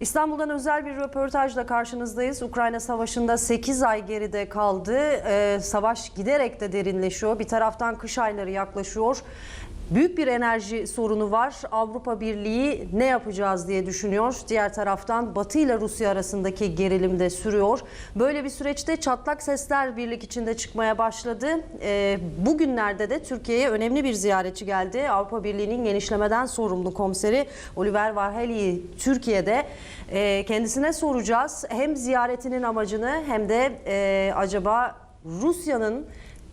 İstanbul'dan özel bir röportajla karşınızdayız. Ukrayna Savaşı'nda 8 ay geride kaldı. Ee, savaş giderek de derinleşiyor. Bir taraftan kış ayları yaklaşıyor. Büyük bir enerji sorunu var. Avrupa Birliği ne yapacağız diye düşünüyor. Diğer taraftan Batı ile Rusya arasındaki gerilim de sürüyor. Böyle bir süreçte çatlak sesler birlik içinde çıkmaya başladı. Ee, bugünlerde de Türkiye'ye önemli bir ziyaretçi geldi. Avrupa Birliği'nin genişlemeden sorumlu komiseri Oliver Varhelyi Türkiye'de. Ee, kendisine soracağız hem ziyaretinin amacını hem de e, acaba Rusya'nın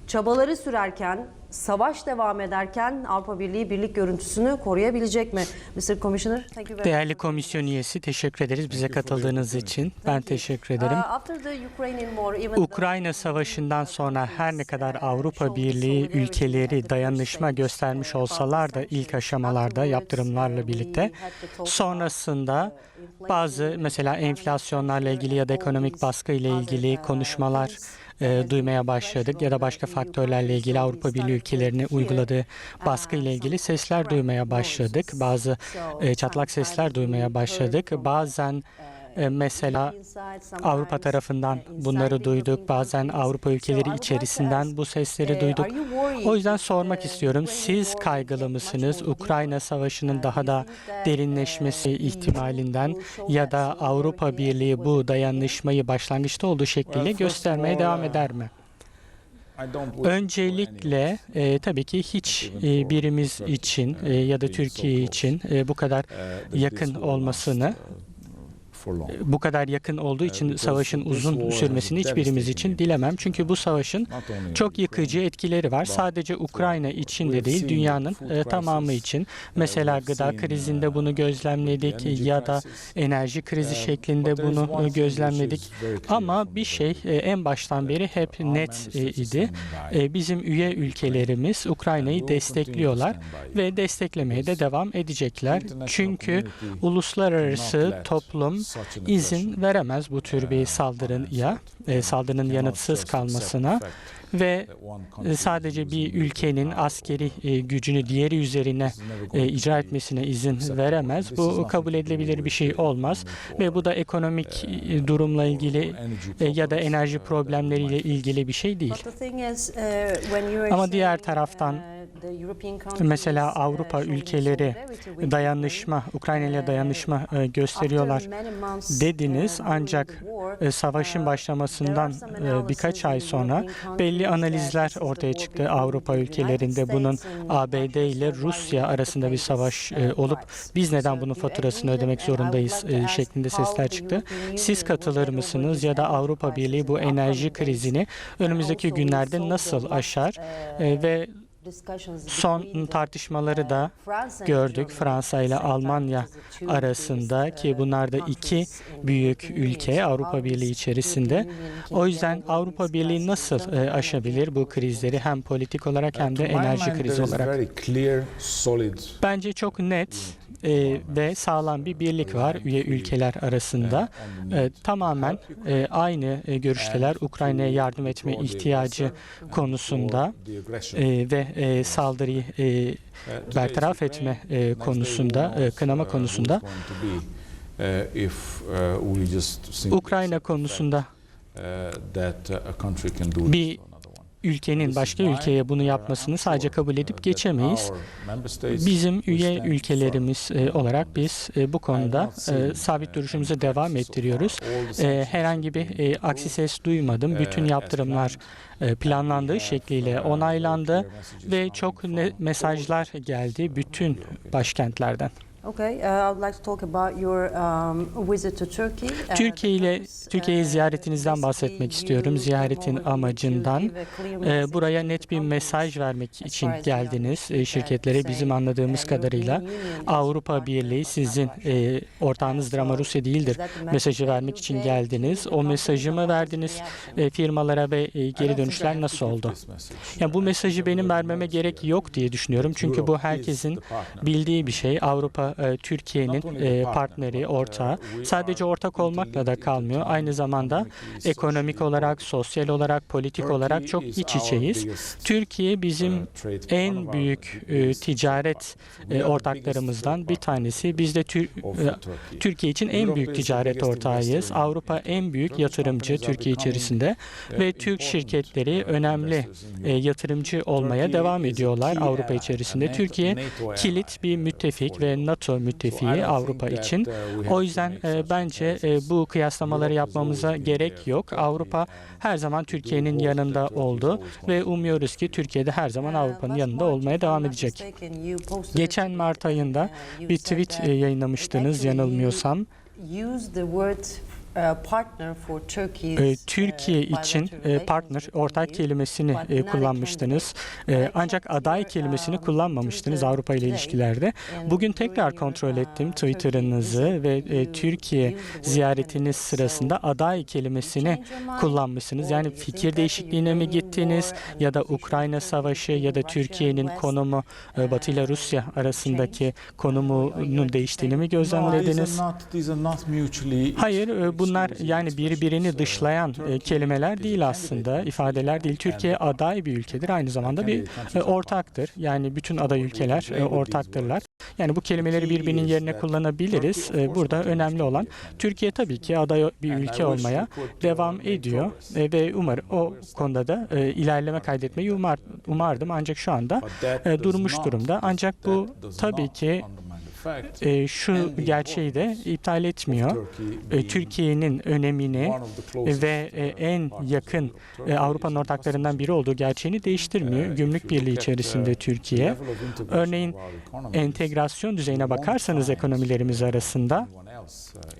çabaları sürerken, savaş devam ederken Avrupa Birliği birlik görüntüsünü koruyabilecek mi? Mr. Commissioner, thank you very Değerli komisyon üyesi teşekkür ederiz bize katıldığınız için. Ben teşekkür ederim. Uh, Ukrayna Savaşı'ndan sonra her ne kadar Avrupa Birliği ülkeleri dayanışma göstermiş olsalar da ilk aşamalarda yaptırımlarla birlikte sonrasında bazı mesela enflasyonlarla ilgili ya da ekonomik baskı ile ilgili konuşmalar e, duymaya başladık ya da başka faktörlerle ilgili Avrupa Birliği ülkelerine uyguladığı baskı ile ilgili sesler duymaya başladık. Bazı e, çatlak sesler duymaya başladık. Bazen mesela Avrupa tarafından bunları duyduk. Bazen Avrupa ülkeleri içerisinden bu sesleri duyduk. O yüzden sormak istiyorum. Siz kaygılı mısınız? Ukrayna Savaşı'nın daha da derinleşmesi ihtimalinden ya da Avrupa Birliği bu dayanışmayı başlangıçta olduğu şekliyle göstermeye devam eder mi? Öncelikle e, tabii ki hiç e, birimiz için e, ya da Türkiye için e, bu kadar yakın olmasını bu kadar yakın olduğu için savaşın uzun sürmesini hiçbirimiz için dilemem. Çünkü bu savaşın çok yıkıcı etkileri var. Sadece Ukrayna için de değil, dünyanın e, tamamı için. Mesela gıda krizinde bunu gözlemledik ya da enerji krizi şeklinde bunu e, gözlemledik. Ama bir şey e, en baştan beri hep net idi. Bizim üye ülkelerimiz Ukrayna'yı destekliyorlar ve desteklemeye de devam edecekler. Çünkü uluslararası toplum izin veremez bu tür bir saldırıya, e, saldırının yanıtsız kalmasına ve e, sadece bir ülkenin askeri e, gücünü diğeri üzerine icra etmesine izin veremez. Bu kabul edilebilir bir şey olmaz ve bu da ekonomik e, durumla ilgili ya da enerji problemleriyle ilgili bir şey değil. Uh, Ama diğer taraftan uh, Mesela uh, Avrupa ülkeleri dayanışma, Ukrayna ile dayanışma e, gösteriyorlar dediniz. uh, ancak savaşın uh, başlamasından birkaç ay sonra belli analizler ortaya çıktı. Avrupa ülkelerinde bunun ABD ile Rusya arasında bir savaş uh, olup biz neden bunun faturasını ödemek zorundayız şeklinde sesler çıktı. Siz katılır mısınız ya da Avrupa Birliği bu enerji krizini önümüzdeki günlerde nasıl aşar? uh, E, ve son tartışmaları da uh, gördük Fransa ile Almanya arasında ki uh, bunlar da iki büyük ülke Avrupa Birliği is içerisinde. O yüzden Avrupa Birliği nasıl e, aşabilir bu krizleri hem politik olarak hem de enerji krizi olarak? Bence çok net e, ve sağlam bir birlik var üye ülkeler arasında. E, tamamen e, aynı e, görüşteler Ukrayna'ya yardım etme ihtiyacı konusunda e, ve e, saldırıyı e, bertaraf etme e, konusunda, e, kınama konusunda. Ukrayna konusunda bir ülkenin başka ülkeye bunu yapmasını sadece kabul edip geçemeyiz. Bizim üye ülkelerimiz e, olarak biz e, bu konuda e, sabit duruşumuzu devam ettiriyoruz. Herhangi bir aksi ses duymadım. Bütün yaptırımlar planlandığı şekliyle onaylandı ve çok mesajlar geldi bütün başkentlerden. Okay, uh, I would like to talk about your um, visit to Turkey. Türkiye ile purpose, Türkiye'ye uh, ziyaretinizden bahsetmek istiyorum. Ziyaretin amacından e, buraya net bir mesaj vermek için geldiniz e, şirketlere. Bizim anladığımız kadarıyla Avrupa Birliği sizin e, ortağınızdır ama Rusya değildir mesajı vermek için geldiniz. O mesajı mı verdiniz e, firmalara ve e, geri dönüşler nasıl oldu? Yani bu mesajı benim vermeme gerek yok diye düşünüyorum. Çünkü bu herkesin bildiği bir şey. Avrupa E, Türkiye'nin e, partneri, ortağı. Sadece ortak olmakla da kalmıyor. Aynı zamanda ekonomik olarak, sosyal olarak, politik olarak çok iç içeyiz. Türkiye bizim en büyük e, ticaret e, ortaklarımızdan bir tanesi. Biz de Tür- e, Türkiye için en büyük ticaret ortağıyız. Avrupa en büyük yatırımcı Türkiye içerisinde ve Türk şirketleri önemli e, yatırımcı olmaya devam ediyorlar Avrupa içerisinde. Türkiye kilit bir müttefik ve NATO müttefiği Avrupa için. O yüzden e, bence e, bu kıyaslamaları yapmamıza gerek yok. Avrupa her zaman Türkiye'nin yanında oldu ve umuyoruz ki Türkiye'de her zaman Avrupa'nın yanında olmaya devam edecek. Geçen Mart ayında bir tweet e, yayınlamıştınız yanılmıyorsam. E, Türkiye için e, partner, ortak kelimesini e, kullanmıştınız. E, ancak aday kelimesini kullanmamıştınız Avrupa ile ilişkilerde. Bugün tekrar kontrol ettim Twitter'ınızı ve e, Türkiye ziyaretiniz sırasında aday kelimesini kullanmışsınız. Yani fikir değişikliğine mi gittiniz ya da Ukrayna Savaşı ya da Türkiye'nin konumu e, Batı ile Rusya arasındaki konumunun değiştiğini mi gözlemlediniz? Hayır, e, bunlar yani birbirini dışlayan e, kelimeler değil aslında, ifadeler değil. Türkiye aday bir ülkedir, aynı zamanda bir e, ortaktır. Yani bütün aday ülkeler e, ortaktırlar. Yani bu kelimeleri birbirinin yerine kullanabiliriz. Burada önemli olan Türkiye tabii ki aday bir ülke olmaya devam ediyor ve umarım o konuda da ilerleme kaydetmeyi umar, umardım ancak şu anda durmuş durumda. Ancak bu tabii ki e, şu gerçeği de iptal etmiyor. E, Türkiye'nin önemini ve e, en yakın e, Avrupa'nın ortaklarından biri olduğu gerçeğini değiştirmiyor. Gümrük Birliği içerisinde Türkiye. Örneğin entegrasyon düzeyine bakarsanız ekonomilerimiz arasında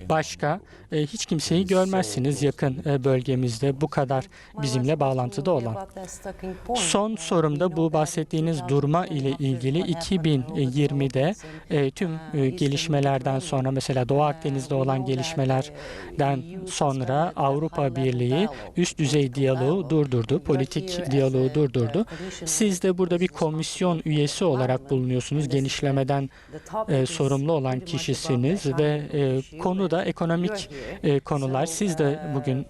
başka e, hiç kimseyi görmezsiniz yakın e, bölgemizde bu kadar bizimle bağlantıda olan. Son sorumda bu bahsettiğiniz durma ile ilgili 2020'de e, tüm gelişmelerden sonra mesela Doğu Akdeniz'de olan gelişmelerden sonra Avrupa Birliği üst düzey diyaloğu durdurdu, politik diyaloğu durdurdu. Siz de burada bir komisyon üyesi olarak bulunuyorsunuz. Genişlemeden sorumlu olan kişisiniz ve e, konu da ekonomik e, konular. Siz de bugün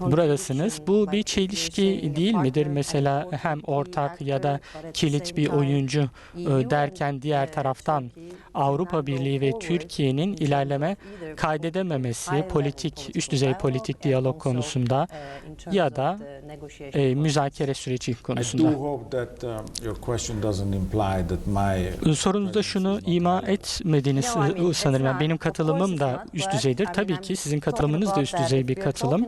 buradasınız. Bu bir çelişki değil midir? Mesela hem ortak ya da kilit bir oyuncu e, derken diğer taraftan Avrupa Birliği ve Türkiye'nin ilerleme kaydedememesi politik, üst düzey politik diyalog konusunda ya da e, müzakere süreci konusunda. Sorunuzda şunu ima etmediniz e, sanırım. Yani benim katılımım da üst düzeydir. Tabii ki sizin katılımınız da üst düzey bir katılım.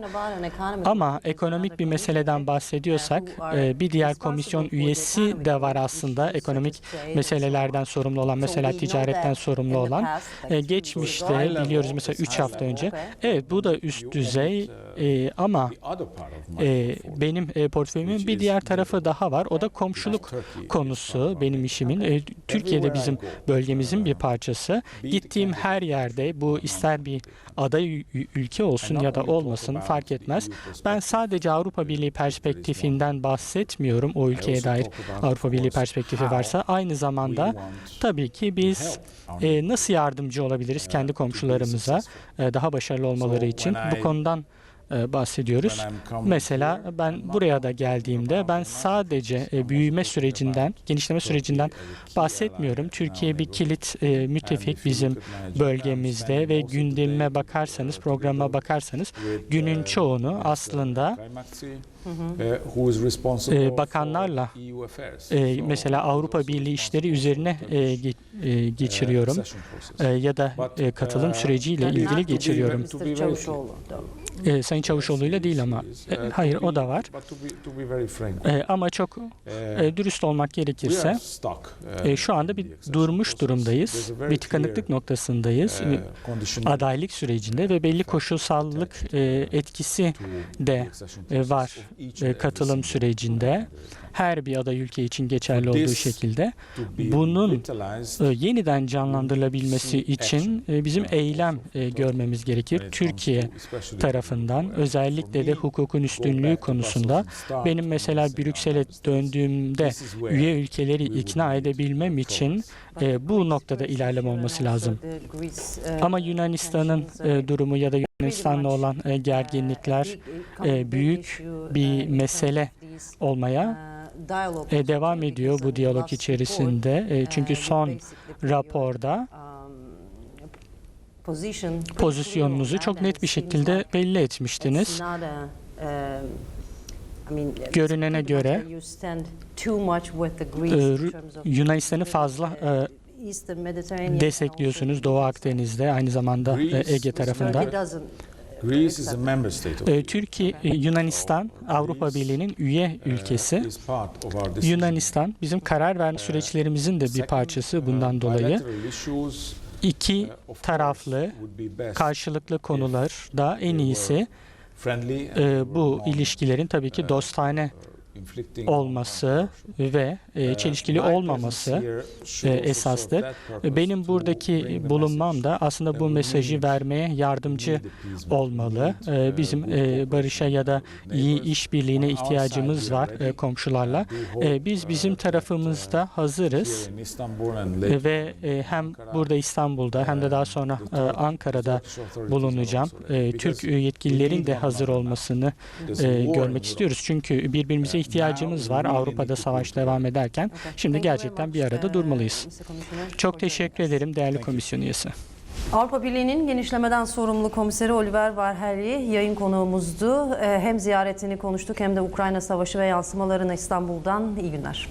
Ama ekonomik bir meseleden bahsediyorsak e, bir diğer komisyon üyesi de var aslında. Ekonomik meselelerden sorumlu olan, mesela ticaretten sorumlu olan. E, Geçmişte biliyoruz mesela 3 hafta önce. Evet bu da üst düzey e, ama benim portföyümün bir diğer tarafı daha var. O da komşuluk konusu benim işimin. Türkiye'de bizim bölgemizin bir parçası. Gittiğim her yerde bu ister bir aday ülke olsun ya da olmasın fark etmez. Ben sadece Avrupa Birliği perspektifinden bahsetmiyorum. O ülkeye dair Avrupa Birliği perspektifi varsa aynı zamanda tabii ki biz e, nasıl yardımcı olabiliriz kendi komşularımıza e, daha başarılı olmaları için bu konudan bahsediyoruz. Mesela ben buraya da geldiğimde ben sadece e, büyüme sürecinden, genişleme sürecinden bahsetmiyorum. Türkiye bir kilit e, müttefik bizim bölgemizde ve gündemime bakarsanız, programa bakarsanız günün çoğunu aslında e, bakanlarla e, mesela Avrupa Birliği işleri üzerine e, ge- e, geçiriyorum. E, ya da e, katılım süreciyle ilgili geçiriyorum. E, Sayın Çavuşoğlu'yla değil ama e, hayır o da var. E, ama çok e, dürüst olmak gerekirse e, şu anda bir durmuş durumdayız. Bir tıkanıklık noktasındayız. E, Adaylık sürecinde ve belli koşulsallık e, etkisi de e, var e, katılım sürecinde. Her bir aday ülke için geçerli olduğu şekilde bunun e, yeniden canlandırılabilmesi için e, bizim eylem e, görmemiz gerekir. Türkiye tarafından özellikle de hukukun üstünlüğü konusunda benim mesela Brüksel'e döndüğümde üye ülkeleri ikna edebilmem için bu noktada ilerleme olması lazım. Ama Yunanistan'ın durumu ya da Yunanistan'la olan gerginlikler büyük bir mesele olmaya e, devam ediyor bu diyalog içerisinde. E, çünkü son raporda pozisyonunuzu çok net bir şekilde belli etmiştiniz. Görünene göre e, Yunanistan'ı fazla e, destekliyorsunuz Doğu Akdeniz'de aynı zamanda e, Ege tarafında. Greece is a member state of Türkiye, Yunanistan Avrupa Birliği'nin üye ülkesi. is part of our decision. Yunanistan bizim karar verme süreçlerimizin de bir parçası uh, bundan dolayı. iki uh, of taraflı karşılıklı konularda en iyisi e, bu ilişkilerin tabii ki dostane uh, inflicting olması ve e, Uh, çelişkili olmaması e, esastır. purpose Benim buradaki bulunmam da aslında bu mesajı vermeye yardımcı olmalı. E, Bizim e, barışa ya da iyi işbirliğine ihtiyacımız var e, komşularla. E, Biz uh, bizim uh, tarafımızda hazırız. E, Ve e, hem burada İstanbul'da hem de daha sonra e, Ankara'da bulunacağım. E, Türk yetkililerin de hazır olmasını e, görmek istiyoruz. Çünkü birbirimize ihtiyacımız var Avrupa'da savaş devam ederken. Şimdi gerçekten bir arada durmalıyız. Çok teşekkür ederim değerli komisyon üyesi. Avrupa Birliği'nin genişlemeden sorumlu komiseri Oliver Varhelyi yayın konuğumuzdu. Ee, Hem ziyaretini konuştuk hem de Ukrayna Savaşı ve yansımalarını İstanbul'dan. İyi günler.